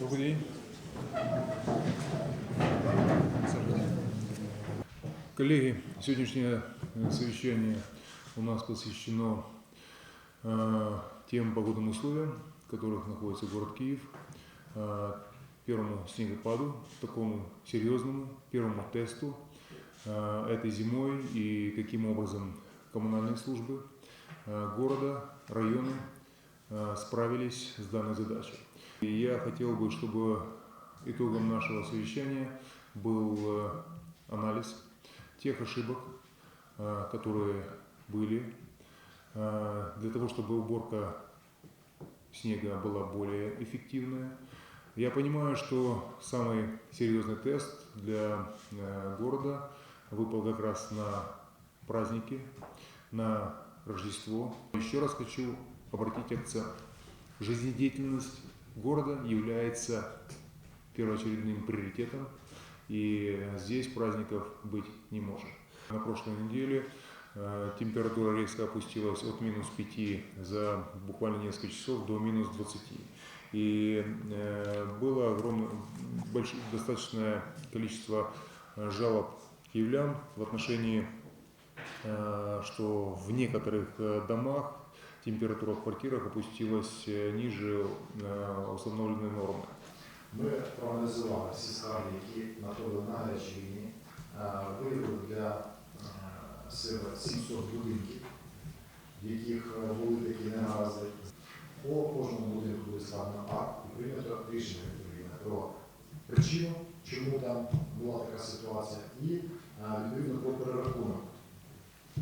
Добрый день. Коллеги, сегодняшнее э, совещание у нас посвящено э, тем погодным условиям, в которых находится город Киев, э, первому снегопаду, такому серьезному, первому тесту э, этой зимой и каким образом коммунальные службы э, города, района э, справились с данной задачей. Я хотел бы, чтобы итогом нашего совещания был э, анализ тех ошибок, э, которые были, э, для того, чтобы уборка снега была более эффективная. Я понимаю, что самый серьезный тест для города выпал как раз на праздники, на Рождество. Еще раз хочу обратить акцент. Жизнедеятельность города является первоочередным приоритетом, и здесь праздников быть не может. На прошлой неделе э, температура резко опустилась от минус 5 за буквально несколько часов до минус 20. И э, было огромное, больш- достаточное количество э, жалоб киевлян в отношении, что в некоторых домах температура в квартирах опустилась э, ниже э, установленной нормы. Ми проаналізували всі скарги, які надходили на гарячій лінії, е, виявили для е, себе 700 будинків, в яких е, були такі негаразди. По кожному будинку буде складено акт і прийнято рішення відповідне про причину, чому там була така ситуація, і е, відповідно про перерахунок е,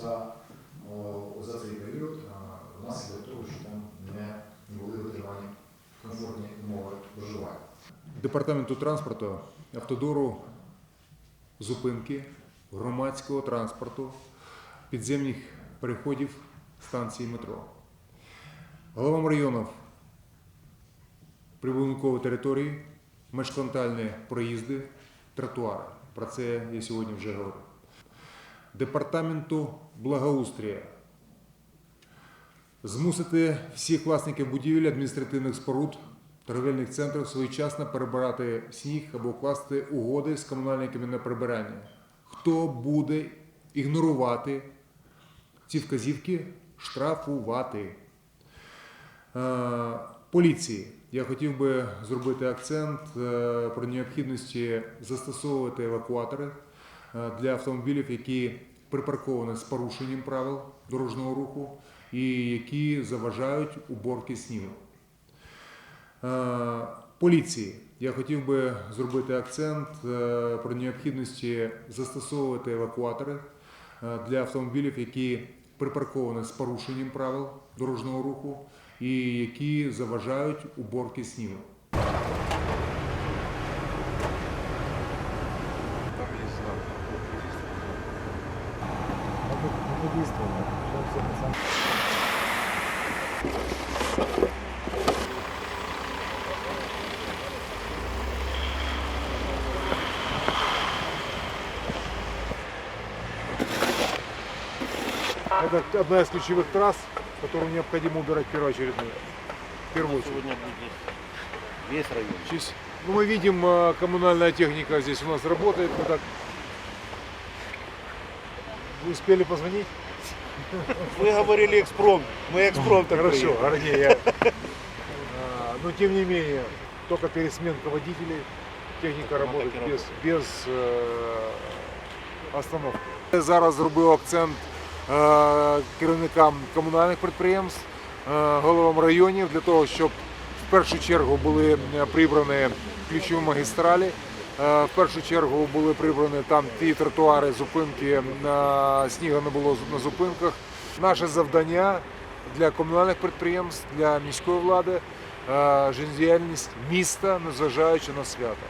за, о, за цей комфортні умови проживання. Департаменту транспорту, автодору, зупинки, громадського транспорту, підземних переходів станції метро. Головам районів прибудинкової території, міжконтальні проїзди, тротуари. Про це я сьогодні вже говорив. Департаменту благоустрія змусити всіх власників будівель, адміністративних споруд, торговельних центрів своєчасно перебирати сніг або укласти угоди з комунальниками на прибирання. Хто буде ігнорувати ці вказівки, штрафувати. Е, Поліції я хотів би зробити акцент е, про необхідності застосовувати евакуатори е, для автомобілів, які припарковані з порушенням правил дорожнього руху і які заважають уборки снігу. Е, Поліції. Я хотів би зробити акцент е, про необхідності застосовувати евакуатори е, для автомобілів, які припарковані з порушенням правил дорожнього руху і які заважають уборки снігу. Это одна из ключевых трасс, которую необходимо убирать первоочередную. В первую очередь. Сегодня будет весь район. Чись- Ну, мы видим, э, коммунальная техника здесь у нас работает. Мы так... Вы успели позвонить? Вы говорили экспром. Мы экспром так Хорошо, вернее, я... А, Но тем не менее, только пересменка водителей, техніка работает без, без е, остановки. Зараз зробив акцент керівникам комунальних підприємств, е, головам районів для того, щоб в першу чергу були е, прибрані ключові магістралі. Е, В першу чергу були прибрані там ті тротуари, зупинки снігу не було на зупинках. Наше завдання для комунальних підприємств, для міської влади е, життєдіяльність міста, незважаючи на свято.